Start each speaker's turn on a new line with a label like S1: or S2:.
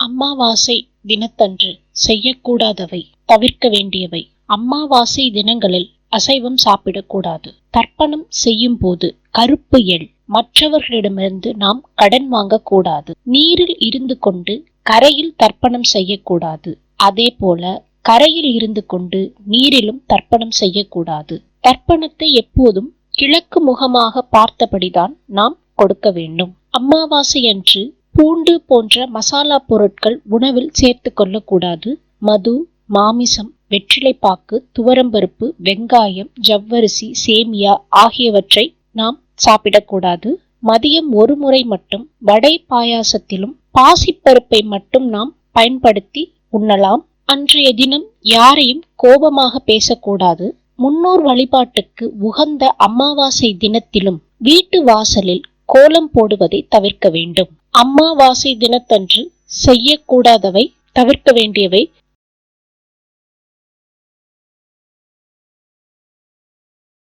S1: அம்மாவாசை தினத்தன்று செய்யக்கூடாதவை தவிர்க்க வேண்டியவை. அம்மாவாசை தினங்களில் அசைவம் சாப்பிடக்கூடாது. தர்ப்பணம் செய்யும் போது கருப்பு எள் மற்றவர்களிடமிருந்து நாம் கடன் வாங்கக்கூடாது. நீரில் இருந்து கொண்டு கரையில் தர்ப்பணம் செய்யக்கூடாது. அதே போல கரையில் இருந்து கொண்டு நீரிலும் தர்ப்பணம் செய்யக்கூடாது. தர்ப்பணத்தை எப்போதும் கிழக்கு முகமாக பார்த்தபடிதான் நாம் கொடுக்க வேண்டும். அமாவாசை அன்று பூண்டு போன்ற மசாலா பொருட்கள் உணவில் சேர்த்து கொள்ளக்கூடாது. மது மாமிசம் வெற்றிலைப்பாக்கு துவரம்பருப்பு வெங்காயம் ஜவ்வரிசி சேமியா ஆகியவற்றை நாம் சாப்பிடக்கூடாது. மதியம் ஒரு முறை மட்டும் வடை பாயாசத்திலும் பாசிப்பருப்பை மட்டும் நாம் பயன்படுத்தி உண்ணலாம். அன்றைய தினம் யாரையும் கோபமாக பேசக்கூடாது. முன்னோர் வழிபாட்டுக்கு உகந்த அமாவாசை தினத்திலும் வீட்டு வாசலில் கோலம் போடுவதை தவிர்க்க வேண்டும். அமாவாசை தினத்தன்று செய்யக்கூடாதவை தவிர்க்க வேண்டியவை.